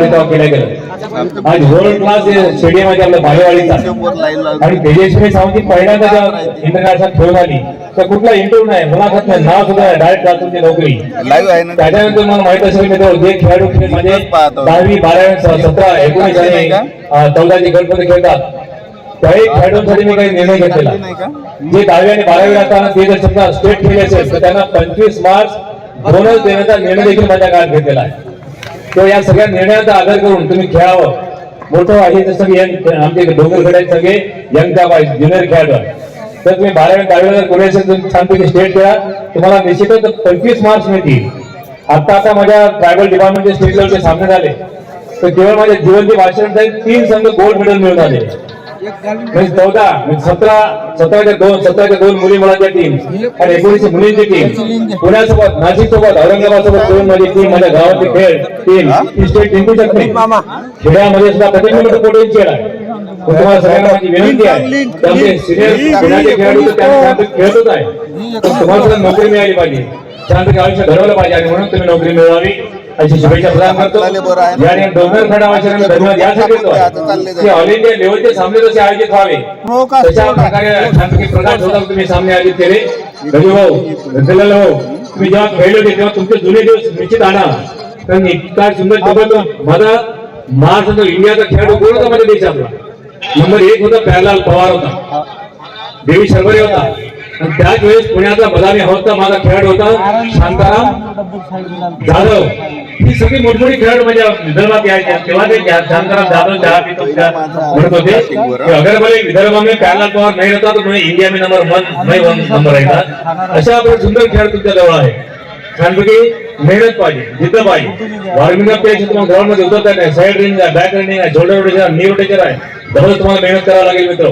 तेव्हा केलं गेलं. आज वर्ल्ड क्लास स्टेडियम आहे आपल्या बालेवाडीचा आणि तेजस्वी सावंत पहिल्यांदा जेव्हा इंटरनॅशनल खेळून आली. तर कुठला इंटरव्ह्यू नाही मुलाखत नाही नाव सुद्धा डायरेक्ट जातो ती नोकरी. त्याच्यानंतर मला माहीत असेल मित्र जे खेळाडू म्हणजे. दहावी बारावी सतरा एकोणीस आणि चौदाची गणपती खेळतात. त्याही खेळाडूंसाठी मी काही निर्णय घेतलेला? जे दहावी आणि बारावी असताना ते जर समजा स्टेट खेळले असेल तर त्यांना पंचवीस मार्च बोनस देण्याचा निर्णय देखील माझ्या काळात घेतलेला आहे. तो या सगळ्या निर्णयाचा आधार करून तुम्ही खेळावं. मोठं आहे जसं की यंग आमचे डोंगरकडे आहेत सगळे यंग काप आहेत ज्युनियर खेळाडू तर तुम्ही बारावी दहावीला कोणी असेल तर छानपैकी स्टेट खेळा. तुम्हाला निश्चितच पंचवीस मार्क्स मिळतील. आता आता माझ्या ट्रायबल डिपार्टमेंटचे स्टेट लेवलचे सामने झाले. तर केवळ माझ्या जीवनची भाषण तीन संघ गोल्ड मेडल मिळून आले. म्हणजे चौदा म्हणजे सतरा सतराच्या दोन सतराच्या दोन मुली मुलांच्या टीम आणि एकोणीसशे मुलींची टीम पुण्यासोबत नाशिक सोबत औरंगाबाद सोबत दोन माझी टीम माझ्या गावातली खेळ टीम ही? स्टेट जिंकू शकते खेळामध्ये सुद्धा प्रत्येक मिनिट पोटेन्शियल आहे तुम्हाला सगळ्यांना माझी विनंती आहे. की आमचे सिनियर पुण्याचे खेळाडू तर त्यांनी छानपैकी खेळतच आहे. पण तुम्हाला सुद्धा नोकरी मिळाली पाहिजे. छानपैकी आयुष्य घडवलं पाहिजे आणि म्हणून तुम्ही नोकरी मिळवावी. अशी शुभेच्छा प्रदान करतो. आणि डोंगर खंडावासियांना धन्यवाद यासाठी की ऑल इंडिया लेवलचे सामने जसे आयोजित व्हावे हो? तशा प्रकारे छानपैकी प्रकाश होता तुम्ही सामने आयोजित केले. रवी भाऊ तुम्ही जेव्हा खेळले होते तेव्हा तुमचे जुने दिवस निश्चित आणा. कारण इतका सुंदर जबरदस्त माझा महाराष्ट्र इंडियाचा खेळाडू कोण होता माझ्या देशातला नंबर एक होता प्यारलाल पवार होता. देवी शर्वरे होता. आणि त्याच वेळेस पुण्याचा बदामी होता माझा खेळाडू होता शांताराम जाधव. ही सगळी मोठमोठी खेळ म्हणजे विदर्भात यायच्या तेव्हा ते शांताराम जाधव चहा पित होते, म्हणत होते की अगर भले विदर्भ में प्यारलाल पवार नाही होता तर मैं इंडिया में नंबर वन मैं वन नंबर आहे अशा आपण सुंदर खेळ तुमच्या जवळ आहे. छानपैकी मेहनत पाहिजे जिद्द पाहिजे. वॉर्मिंग अपपेक्षा तुम्हाला ग्राउंडमध्ये उतरता नाही. साईड रनिंग आहे बॅक रनिंग आहे शोल्डर रोटेशन आहे नी रोटेशन आहे. जवळ तुम्हाला मेहनत करावं लागेल मित्र.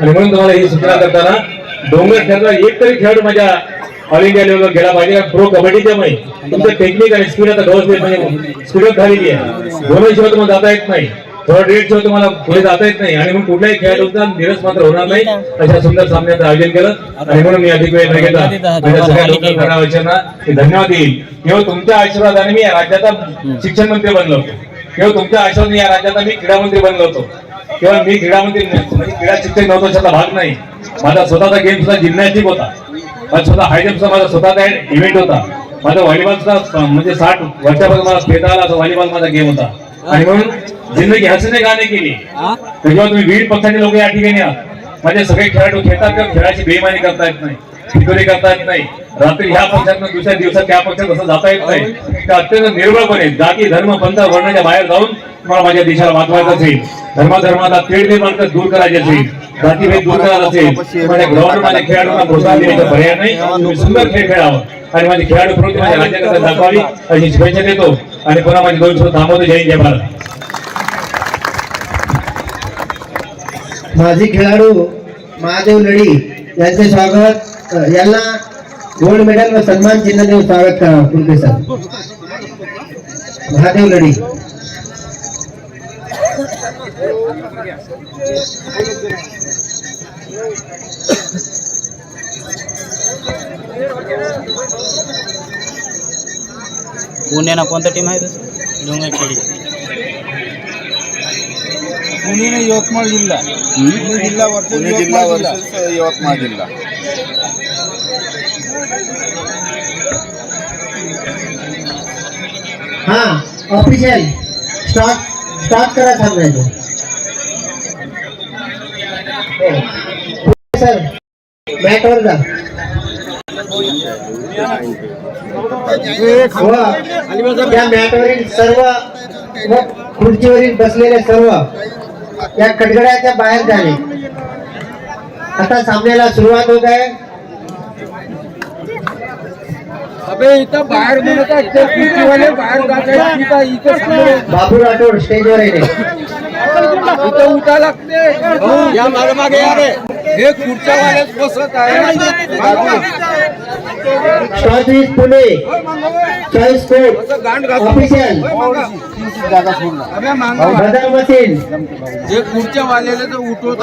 आणि म्हणून तुम्हाला ही सूचना करताना डोंगर खेळाचा एक तरी खेळाडू माझ्या ऑल इंडिया लेवलवर गेला पाहिजे. प्रो कबड्डीच्या मुळे तुमचं टेक्निक आणि स्पीड आता गवत म्हणजे स्पीडअप झालेली आहे. दोन्ही तुम्हाला जाता येत नाही. थर्ड रेट शिवाय तुम्हाला पुढे जाता येत नाही. आणि म्हणून कुठल्याही खेळाडूचा निरस मात्र होणार नाही. अशा सुंदर सामन्याचं आयोजन केलं. आणि म्हणून मी अधिक वेळ न घेता माझ्या सगळ्या लोकांना धन्यवाद देईल केवळ तुमच्या आशीर्वादाने मी या राज्याचा शिक्षण मंत्री बनलो होतो. केवळ तुमच्या आशीर्वादाने या राज्याचा मी क्रीडा मंत्री बनलो होतो. किंवा मी क्रीडा मंत्री म्हणजे क्रीडा शिक्षक नव्हतो त्याचा भाग नाही. माझा स्वतःचा गेम सुद्धा जिम्नॅस्टिक होता. माझा स्वतः हाय जम्पचा माझा स्वतःचा इव्हेंट होता. माझा व्हॉलीबॉलचा म्हणजे साठ वर्षापासून मला खेळता आला असा व्हॉलीबॉल माझा गेम होता. आणि म्हणून जिंदगी हसने गाणे केली. जेव्हा तुम्ही विविध पक्षाचे लोक या ठिकाणी आहात माझे सगळे खेळाडू खेळतात किंवा खेळाची बेमानी करता येत नाही. फिटोरी करता येत नाही. रात्री ह्या पक्षात दुसऱ्या दिवसात त्या पक्षात असं जाता येत नाही. तर अत्यंत निर्बळपणे जाती धर्म पंथ वर्णाच्या बाहेर जाऊन तुम्हाला माझ्या देशाला वाचवायचं असेल धर्माधर्माचा तेढ निर्माण दूर करायचे असेल जातीभेद दूर करायचा असेल माझ्या ग्राउंड माझ्या खेळाडूंना प्रोत्साहन देण्याचा पर्याय नाही. सुंदर खेळ खेळावं. आणि माझे खेळाडू प्रवृत्ती माझ्या राज्याकडे दाखवावी अशी शुभेच्छा देतो. आणि पुन्हा माझे दोन शब्द थांबवतो. जय जय भारत. माजी खेळाडू महादेव लढी यांचे स्वागत. अ, यांना गोल्ड मेडल व सन्मान चिन्ह देऊन स्वागत करा कुलके सर महादेव लढी पुण्याला कोणता टीम आहे तसं डोंगरखेडी पुणे नाही यवतमाळ जिल्हा पुणे जिल्हा वर्ष पुणे जिल्हा वर्सेस यवतमाळ जिल्हा हा ऑफिशियल स्टार्ट स्टार्ट करा सांगायचं. हो. सर मॅटवर जा. हो. त्या मॅटवरील सर्व व खुर्चीवरील बसलेले सर्व या कडगड्याच्या बाहेर झाले. आता सामन्याला सुरुवात होत आहे. अबे इथं बाहेर म्हणत आहे ते पिटीवाले बाहेर इथं इथं समोर बाबू राठोड स्टेजवर येणे इथं उठा लागते. या मागे मागे या रे. हे खुर्च्यावालेच बसत आहे. पुणे गांड घालून ऑफिशियल जागा सोडला मशीन हे खुर्च्यावाल्याला तर उठवत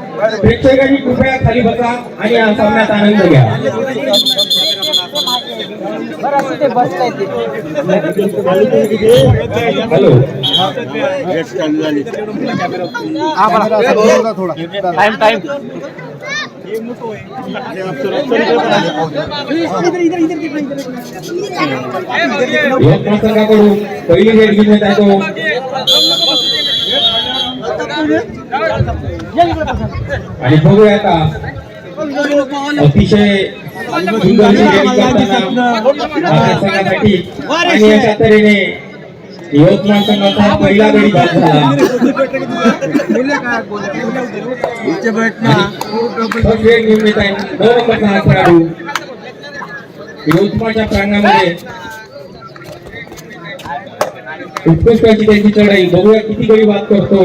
प्रेक्षकांनी कृपया खाली बसा आणि या सामन्यात आनंद घ्या. हॅलो. Time time. यवतमाळ संघाकडून पहिली भेट घेण्यात आहे आणि बघूया आता. अतिशय सुंदर अशी रॅली करताना आपल्या संघासाठी आणि अशा तऱ्हेने यवतमाळ संघाचा पहिला गडी बाद झाला. फर्स्ट वेळ निर्मित आहे नऊ नंबरचा खेळाडू. यवतमाळच्या प्रांगणामध्ये उत्कृष्ट अशी त्यांची चढाई. बघूया किती गडी बाद करतो.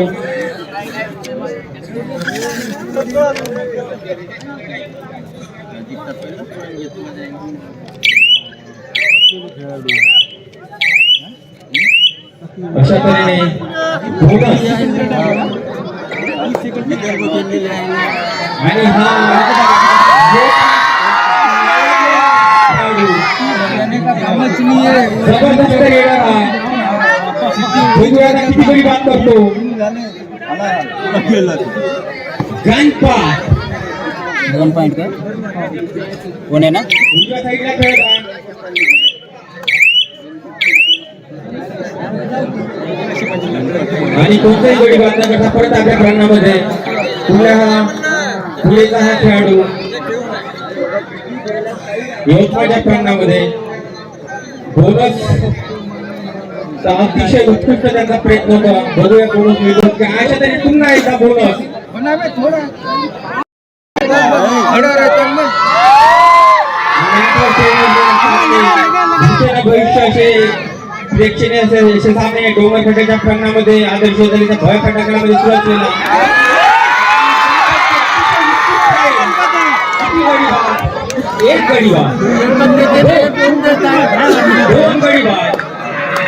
अशा तऱ्हेने बोनस आणि हा जबरदस्त येणारा बघूया आता किती गडी करतो गणपा दोन पॉईंट का पुणे ना उजव्या साईडला खेळत आहे आणि कोणताही गडी न करता परत आपल्या प्रांगणामध्ये. पुढल्या हा पुढेचा हा खेळाडू. यवतमाळच्या प्रांगणामध्ये. बोनस अतिशय उत्कृष्ट त्यांचा प्रयत्न होता. बघूया बोनस मिळतो की अशा तरी पुन्हा एकदा बोनस थोडं. राहतं मग. प्रेक्षणीय असे सामने आदर्श भय फटाकड्यामध्ये सुरू एक गडी बाद दोन गडी बाद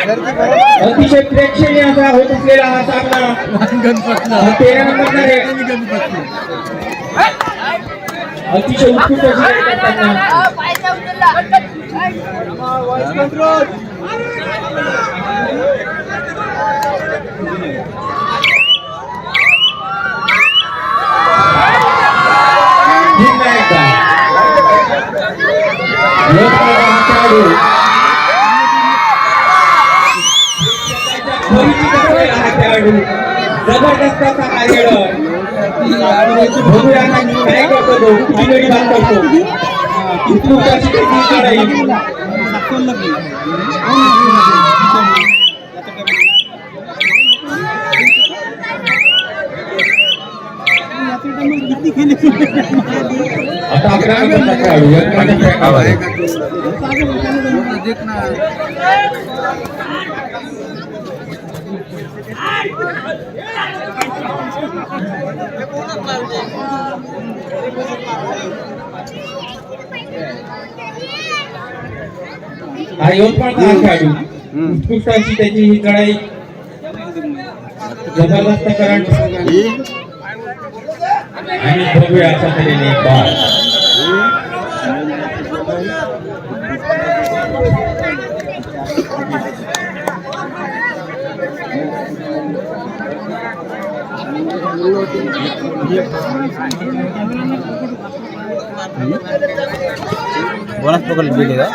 अतिशय प्रेक्षणीय असा होत असलेला हा सामना. तेरा नंबरचा रे. अतिशय उत्कृष्ट लढत असलेला हा खेळाडू जबरदस्त असा हा खेळाडू बघूया आता काय करतो तो किती गडी बाद करतो उत्कृष्ट अशी त्याची लढाई आता आपल्या नंबरचा खेळाडू यजमानाच्या खेळाडू. हा यवतमाळचा हा खेळाडू उत्कृष्ट अशी त्याची ही लढाई जबरदस्त करंट आणि बघूया अशा तऱ्हेने बोनस पकडले दिले का?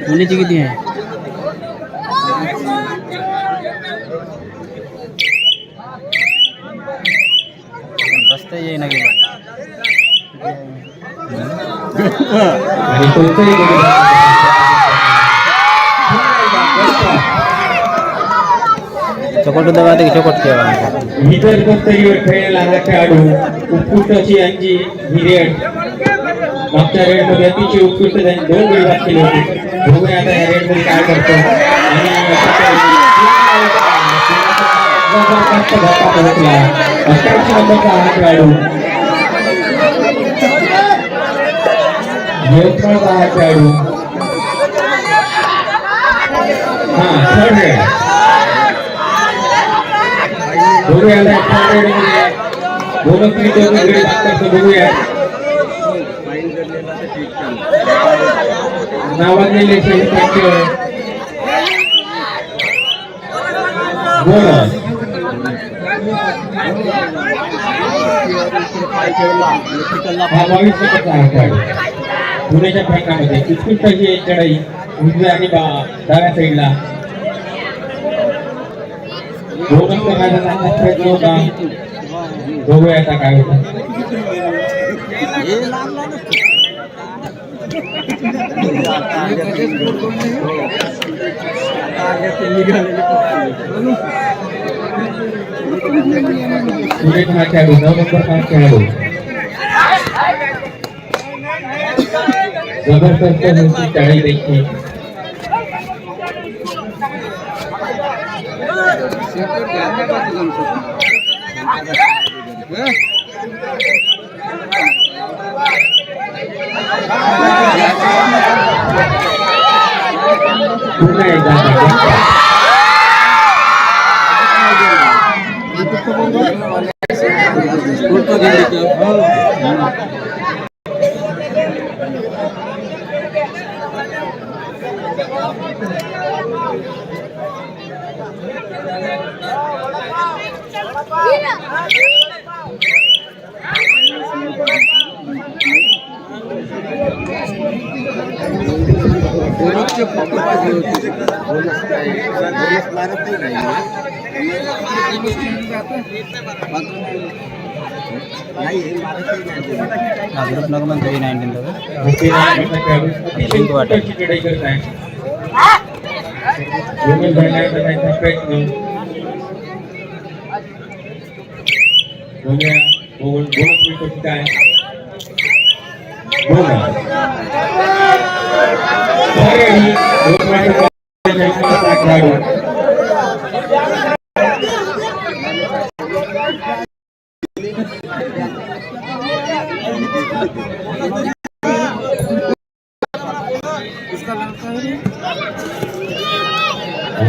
पुण्याची किती आहे? रस्ता येईना गेला. आणि कोणतंही गडी बाद चोकट दबाते की चोकट केव्हा इतर स्तरीय खेळलेला हा खेळाडू उत्कृष्ट अशी यांची ही रेड मागच्या रेडमध्ये अतिशय उत्कृष्ट त्यांनी दोन गडी बाद केले होते बघूया आता या रेडमध्ये काय करतो आणि जबरदस्त धक्का पोहोचला अठ्ठ्याऐंशी नंबरचा हा खेळाडू यवतमाळचा हा खेळाडू हा थर्ड रेड बघूया आता third दोन तरी दोन बघूया पुण्याच्या प्रकारामध्ये उत्कृष्ट ही एक चढाई उजव्या आणि डाव्या साईडला दोन प्रयत्न होता बघूया आता काय होतं. पुढे हा खेळाडू नऊ नंबर हा खेळाडू. जबरदस्त अशी चढाई देखील. पुन्हा एकदा धक्का. ग्रुप नगरमध्ये थ्री नाईन्टीन दादा अतिशय उत्कृष्ट अशी चढाई करत आहे गोगल भरण्याचा त्यांचा प्रयत्न बघूया गोगल बोनस मिळतो की काय बोनस खरे आणि यवतमाळच्या जयंतीचा खेळाडू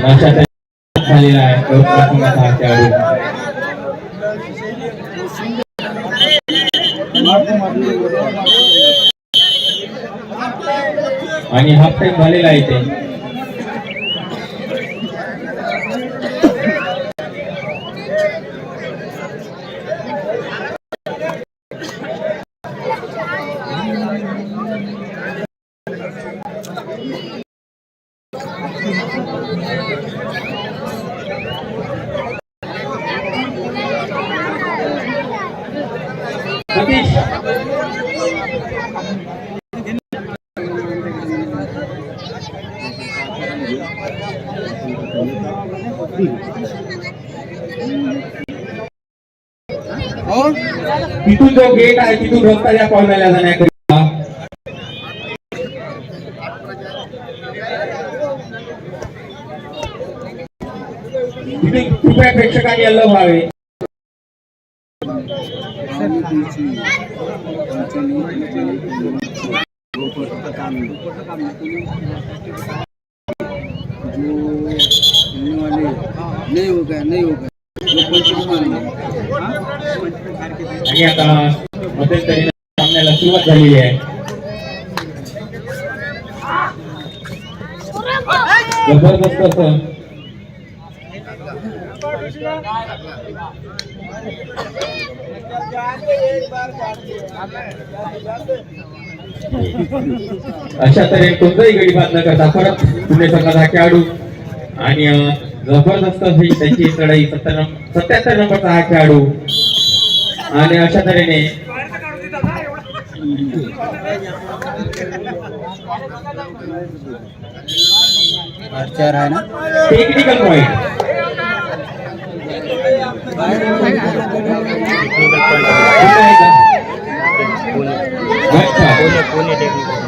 अशा तऱ्हेने झालेला आहे यवतमाळचा हा खेळाडू आणि हाफ टाइम झालेला आहे ते गेट आहे तिथून रस्ता या पाहुण्याला जाण्याकरिता तिथे कृपया प्रेक्षकांनी अलग व्हावे नहीं होगा नहीं होगा ये पंचवीस मारेंगे आणि आता। मध्यंतरी सामन्याला सुरुवात झालेली आहे जबरदस्त असं अशा तऱ्हे कोणताही गडी बाद न करता परत पुणे संघाचा खेळाडू आणि जबरदस्त अशी त्यांची चढाई सत्तर सत्याहत्तर नंबरचा हा खेळाडू आणि अशा तऱ्हेने चार आहे ना? टेक्निकल पॉइंट अच्छा टेक्निकल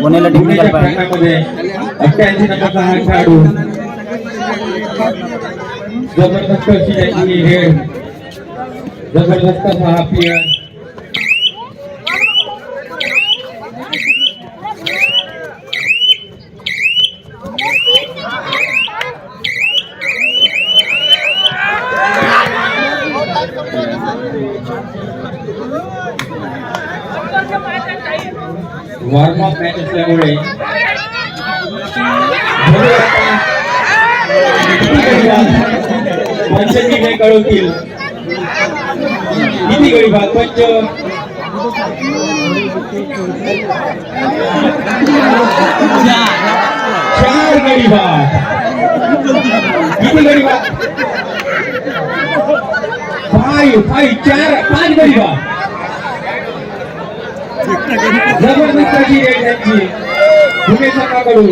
पुण्याला टेक्निकल अठ्ठ्याऐंशी नंबरचा हा खेळाडू जबरदस्त अशी त्याची हेड जबरदस्त असा हा प्लेअर वॉर्म अप मॅच असल्यामुळे पंचायती काही कळवतील गडी भाग पंच चार गडी किती गडी फाईव्ह फाईव्ह चार पाच गडी जबरदस्त अशी रेड त्यांची भूमेशकडून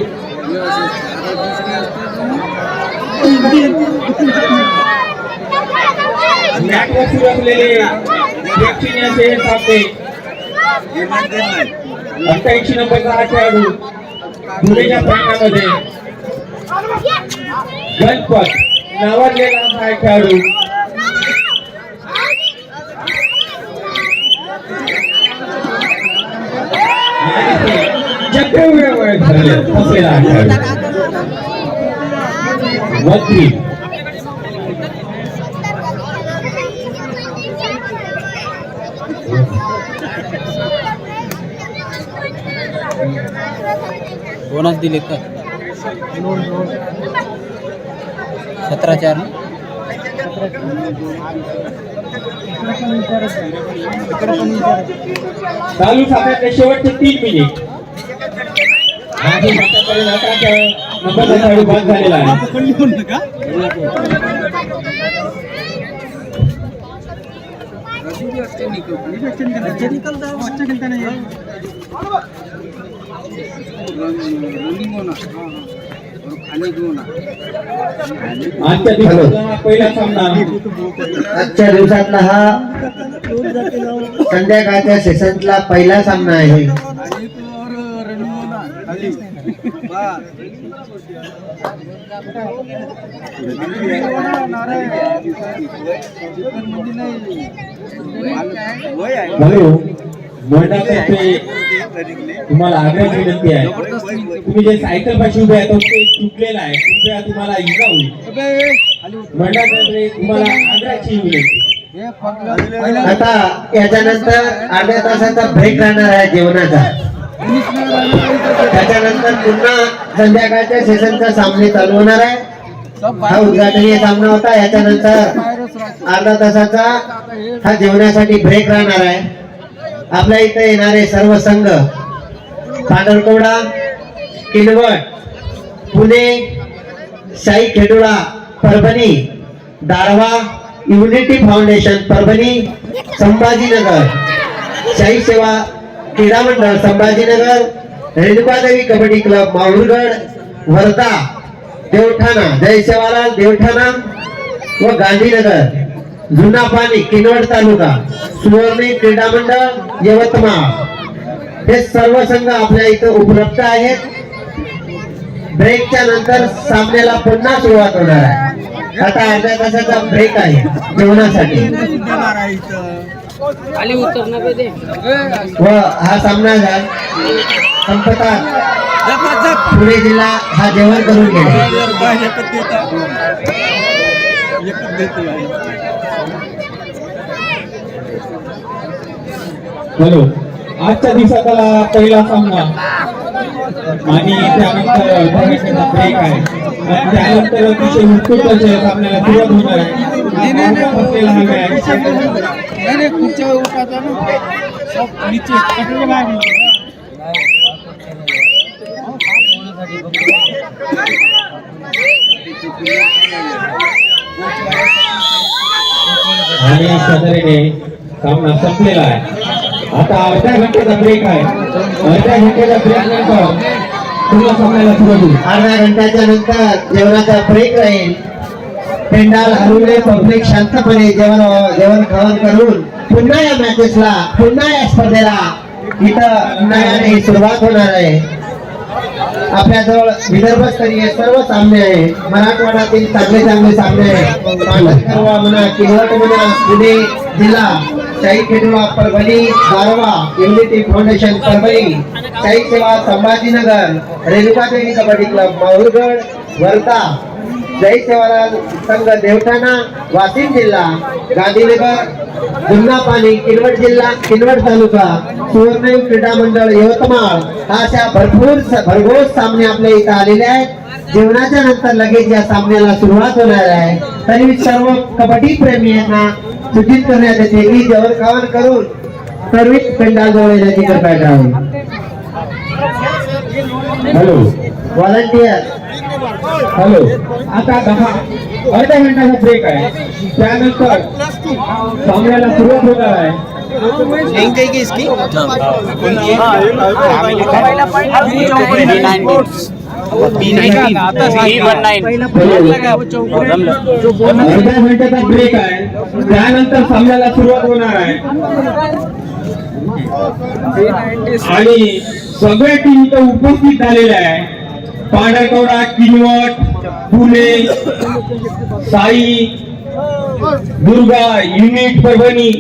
मॅटवर सुरू असलेले प्रेक्षणीय असे सामने अठ्ठ्याऐंशी नंबरचा हा खेळाडू धुळेच्या फायनलमध्ये गणपत नावाजलेला हा खेळाडू. चक्रव्यूह वळत झाले असलेला हा खेळाडू मंत्री बोनस दिले का सतरा चार ना? चालू सामन्यातले शेवटचे तीन मिनिट माझे आतापर्यंत अकराच्या नंबरचा खेळाडू बाद झालेला आहे. आजच्या हा पहिला सामना. आजच्या दिवसातला हा संध्याकाळच्या सेशनला पहिला सामना आहे. हॅलो तुम्हाला आग्रह विनंती आहे. तुम्ही जे सायकल पाशी उभे आहेत ते तुटलेलं आहे. कृपया तुम्हाला इजा होईल. तुम्हाला आग्रहाची विनंती. आता याच्यानंतर अर्ध्या तासाचा ब्रेक राहणार आहे जेवणाचा. त्याच्यानंतर पुन्हा संध्याकाळच्या सेशनचा सामने चालू होणार आहे. हा उद्घाटनीय सामना होता. याच्यानंतर अर्धा तासाचा हा जेवणासाठी ब्रेक राहणार आहे. आपल्या इथे येणारे सर्व संघ पांढरकवडा किनवट पुणे शाही खेडोळा परभणी दारवा युनिटी फाउंडेशन परभणी संभाजीनगर शाही सेवा क्रीडा मंडळ संभाजीनगर रेणुकादेवी कबड्डी क्लब माहुरगड वर्धा देवठाणा जय सेवालाल देवठाणा व गांधीनगर. जुना पाणी किनवट तालुका सुवर्णी क्रीडा मंडळ यवतमाळ. हे सर्व संघ आपल्या इथं उपलब्ध आहेत. ब्रेकच्या नंतर सामन्याला पुन्हा सुरुवात होणार आहे. आता अर्ध्या तासाचा ब्रेक आहे जेवणासाठी. व हा सामना झाला. संपतात पुणे जिल्हा हा जेवण करून गेले हॅलो. आजच्या दिवसाचा पहिला सामना. आणि त्यानंतर भविष्याचा ब्रेक आहे. आणि त्यानंतर अतिशय उत्कृष्ट सामन्याला सुरुवात होणार आहे. हा मॅच आणि तऱ्हेने सामना संपलेला आहे. आता अर्ध्या घंट्याचा ब्रेक आहे. अर्ध्या घंट्याचा ब्रेक नंतर पुन्हा सामन्याला सुरुवात होईल. अर्ध्या घंट्याच्या नंतर जेवणाचा ब्रेक राहील. पेंडाल हलवले पब्लिक शांतपणे जेवण जेवण खावण करून पुन्हा या मॅचेसला पुन्हा या स्पर्धेला इथं नव्याने सुरुवात होणार आहे. आपल्याजवळ विदर्भस्तरीय सर्व सामने आहे. मराठवाड्यातील चांगले चांगले सामने आहे. म्हणा किनवट म्हणा पुणे जिल्हा शाही खेडवा परभणी गारवा युनिटी फाउंडेशन परभणी शाही सेवा संभाजीनगर रेणुकादेवी कबड्डी क्लब माहुरगड वर्धा जय सेवालाल संघ देवठाणा वाशिम जिल्हा गांधीनगर जुन्ना पाणी किनवट जिल्हा किनवट तालुका सुवर्णयुग क्रीडा मंडळ यवतमाळ अशा भरपूर भरघोस सामने आपल्या इथं आलेले आहेत. जेवणाच्या नंतर लगेच या सामन्याला सुरुवात होणार आहे. तरी सर्व कबड्डी प्रेमीयांना सूचित करण्यात येते की जेवण खावण करून सर्विस पेंडाल जवळ येण्याची कृपया करावी हॅलो व्हॉलंटियर हॅलो आता दहा अर्ध्या मिनिटाचा ब्रेक आहे त्यानंतर सामन्याला सुरुवात होणार आहे मिनिटाचा ब्रेक आहे त्यानंतर सामन्याला सुरुवात होणार आहे आणि सगळे टीम इथं उपस्थित झालेले आहे पांढरकवडा किनवट पुणे साई दुर्गा युनिट परभणी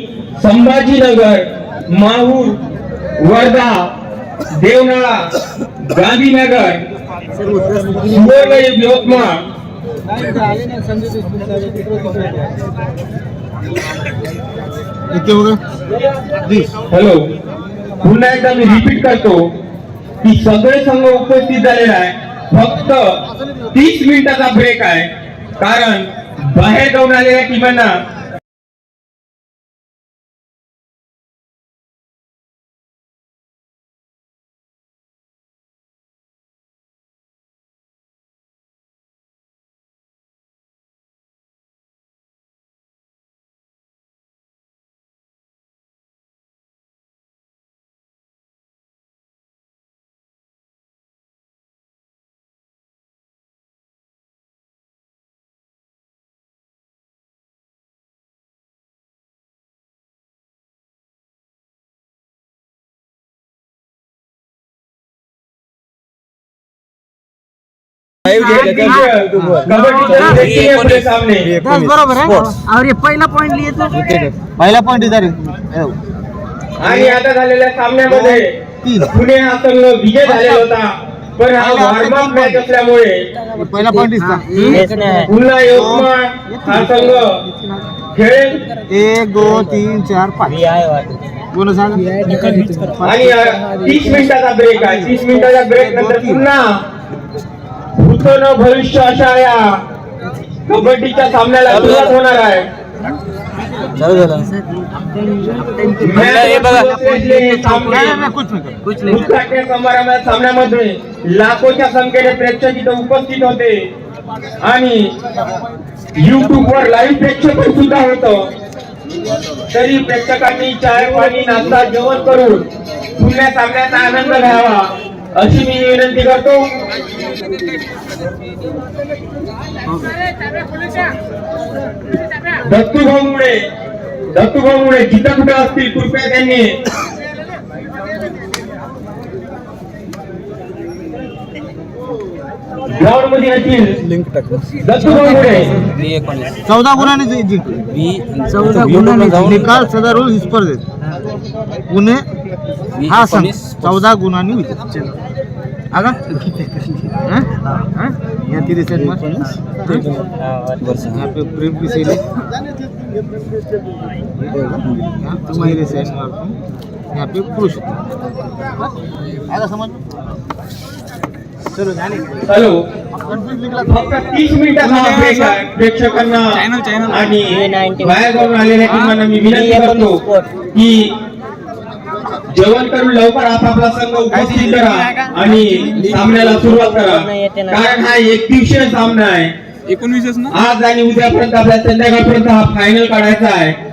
संभाजीनगर माहूर वर्धा देवनाळा गांधीनगर यवतमाळ हॅलो. पुन्हा एकदा मी रिपीट करतो की सगळे संघ उपस्थित झालेला आहे. फक्त तीस मिनिटाचा ब्रेक आहे. कारण बाहेर जाऊन आलेल्या टीमांना बरोबर आहे और ये पहिला पॉइंट लिए तो पहिला पॉइंट इधर। आणि आता झालेल्या सामन्यामध्ये पुणे हा संघ विजय झालेला होता पण हा वॉर्मअप मॅच असल्यामुळे पहिला पॉइंट पुन्हा यवतमाळ हा संघ खेळेल. एक दोन तीन चार पाच. कोण सांग. आणि तीस मिनिटाचा ब्रेक आहे. तीस मिनिटाचा ब्रेक नंतर पुन्हा भूत न भविष्य अशा या कबड्डीच्या सामन्याला सुरुवात होणार आहे. सामन्यामध्ये लाखोच्या संख्येने प्रेक्षक इथं उपस्थित होते. आणि युट्यूब वर लाईव्ह प्रेक्षेपण सुद्धा होत. तरी प्रेक्षकांनी चाय पाणी नाश्ता जेवण करून पुण्या सामन्याचा आनंद घ्यावा. अशी मी विनंती करतो. दत्तूभाऊमुळे दत्तूभाऊमुळे जिथं कुठं असतील कृपया त्यांनी. ग्राउंडमध्ये येतील दत्तूभाऊमुळे. चौदा गुणांनी जिंकले चौदा गुणांनी निकाल सदर रोज स्पर्धेत. पुणे? हा संघ चौदा गुणांनी विजय हाँ? हाँ? मार यहाँ पे प्रेम सेट मारता हूँ यहाँ पे पुरुष. आगा समझ चलो जाने हॅलो. कन्फ्यूज निकला फक्त तीस मिनिटाचा ब्रेक आहे प्रेक्षकांना. आणि बाहेर जाऊन आलेल्या टीमांना मी विनंती करतो की जेवण करून लवकर आपापला संघ उपस्थित करा आणि सामन्याला सुरुवात करा. कारण हा एक दिवसीय सामना आहे. एकोणवीसच ना? आज आणि उद्यापर्यंत आपल्या संध्याकाळपर्यंत हा फायनल काढायचा आहे.